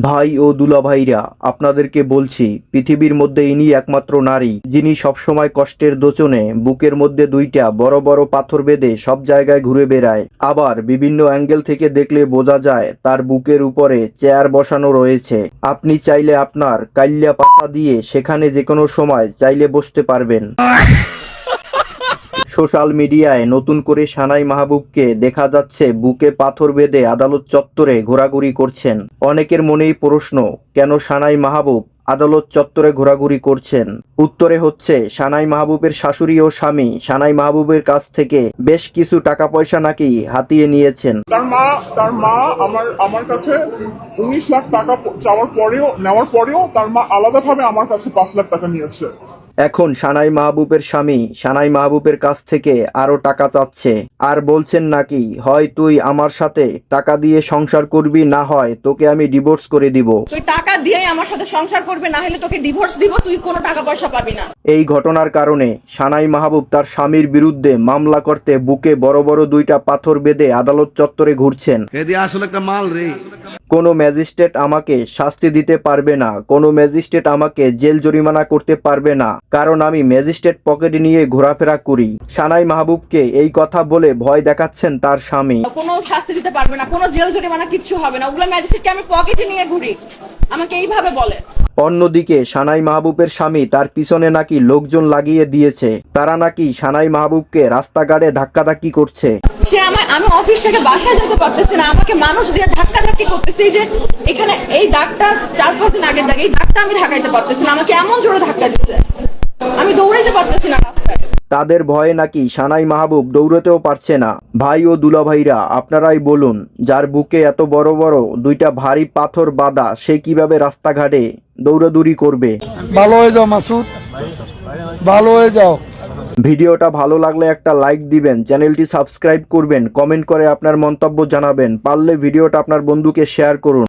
ভাই ও দুলাভাইরা, আপনাদেরকে বলছি, পৃথিবীর মধ্যে ইনি একমাত্র নারী, যিনি সবসময় কষ্টের দোচনে, বুকের মধ্যে দুইটা বড় বড় পাথর বেঁধে সব জায়গায় ঘুরে বেড়ায়। আবার বিভিন্ন অ্যাঙ্গেল থেকে দেখলে বোঝা যায়, তার বুকের উপরে চেয়ার বসানো রয়েছে। আপনি চাইলে আপনার কাল্যা পাতা দিয়ে সেখানে যে কোনো সময় চাইলে বসতে পারবেন। সোশ্যাল মিডিয়ায় নতুন করে সানাই মাহবুবকে দেখা যাচ্ছে বুকে পাথর বেঁধে আদালত চত্বরে ঘোরাঘুরি করছেন। অনেকের মনেই প্রশ্ন, কেন সানাই মাহবুব আদালত চত্বরে ঘোরাঘুরি করছেন? উত্তরে হচ্ছে, সানাই মাহবুবের শাশুড়ি ও স্বামী সানাই মাহবুবের কাছ থেকে বেশ কিছু টাকা পয়সা নাকি হাতিয়ে নিয়েছেন। তার মা তার মা আমার আমার কাছে উনিশ লাখ টাকা চাওয়ার পরেও, নেওয়ার পরেও তার মা আলাদাভাবে আমার কাছে পাঁচ লাখ টাকা নিয়েছে। এখন সানাই মাহবুবের স্বামী সানাই মাহবুবের কাছ থেকে আরও টাকা চাচ্ছে। আর বলছেন নাকি হয় তুই আমার সাথে টাকা দিয়ে সংসার করবি না হয় তোকে আমি ডিভোর্স করে দিব। তুই টাকা দিয়েই আমার সাথে সংসার করবে না হলে তোকে ডিভোর্স দিব তুই কোনো টাকা পয়সা পাবি না। এই ঘটনার কারণে সানাই মাহবুব তার স্বামীর বিরুদ্ধে মামলা করতে বুকে বড় বড় দুইটা পাথর বেঁধে আদালত চত্বরে ঘুরছেন। এদি আসলে একটা মাল রে। কোনো ম্যাজিস্ট্রেট আমাকে শাস্তি দিতে পারবে না, কোনো ম্যাজিস্ট্রেট আমাকে জেল জরিমানা করতে পারবে না, কারণ আমি ম্যাজিস্ট্রেট পকেটে নিয়ে ঘোরাফেরা করি। সানাই মাহবুবকে এই কথা বলে ভয় দেখাচ্ছেন তার স্বামী। কোনো শাস্তি দিতে পারবে না, কোনো জেল জরিমানা কিচ্ছু হবে না, ওগুলো ম্যাজিস্ট্রেটকে আমি পকেটে নিয়ে ঘুরি। আমাকে এইভাবে বলে। অন্যদিকে সানাই মাহবুবের স্বামী তার পিছনে নাকি লোকজন লাগিয়ে দিয়েছে। তারা নাকি সানাই মাহবুবকে রাস্তাঘাটে ধাক্কাধাক্কি করছে। সে আমার আমি অফিস থেকে বাসায় যেতে পারতেছি না। আমাকে মানুষ দিয়ে ধাক্কা ধাক্কি করতেছি যে এখানে এই দাগটা চার পাঁচ দিন আগের দাগ, এই দাগটা আমি ঢাকাইতে পারতেছি না। আমাকে এমন জোরে ধাক্কা দিচ্ছে আমি দৌড়াইতে পারতেছি না। তাদের ভয়ে নাকি সানাই মাহবুব দৌড়তেও পারছে না। ভাই ও দুলাভাইরা আপনারাই বলুন যার বুকে এত বড় বড় দুইটা ভারী পাথর বাঁধা সে কীভাবে রাস্তাঘাটে দৌড়াদৌড়ি করবে? ভালো হয়ে যাও মাসুদ। ভালো হয়ে যাও। ভিডিওটা ভালো লাগলে একটা লাইক দিবেন চ্যানেলটি সাবস্ক্রাইব করবেন কমেন্ট করে আপনার মন্তব্য জানাবেন পারলে ভিডিওটা আপনার বন্ধুকে শেয়ার করুন।